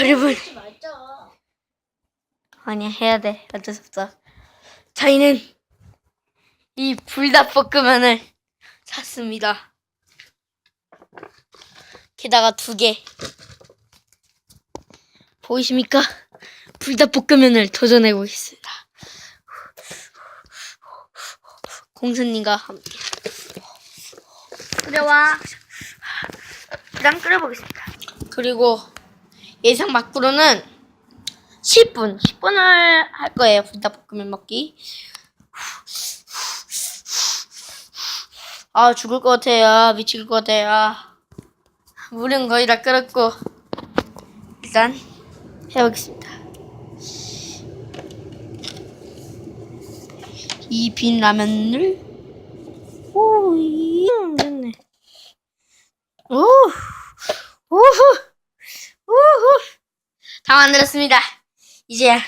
여러분. 아니야 해야 돼. 어쩔 수 없어. 저희는 이 불닭볶음면을 샀습니다. 게다가 두 개. 보이십니까? 불닭볶음면을 도전해 보겠습니다. 공수님과 함께. 끓여와. 일단 끓여보겠습니다. 그리고 예상 밖으로는 10분, 10분을 할 거예요. 불닭볶음면 먹기. 아, 죽을 것 같아요. 미칠 것 같아요. 물은 거의 다 끓었고. 일단 해보겠습니다. 이 빈 라면을 오, 이 됐네. 오, 오후. 다 만들었습니다. 이제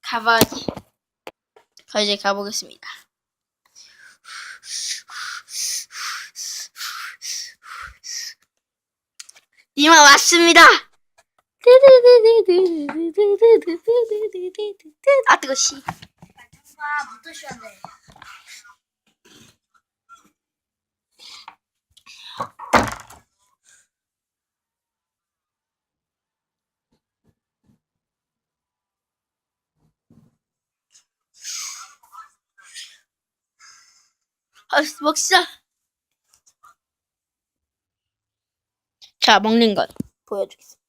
가봐야지. 가 이제 가보겠습니다. 이만 왔습니다. 아 뜨거 씨. 아, 못 드셔야 돼. 아, 먹시다. 자 먹는 것 보여주겠습니다.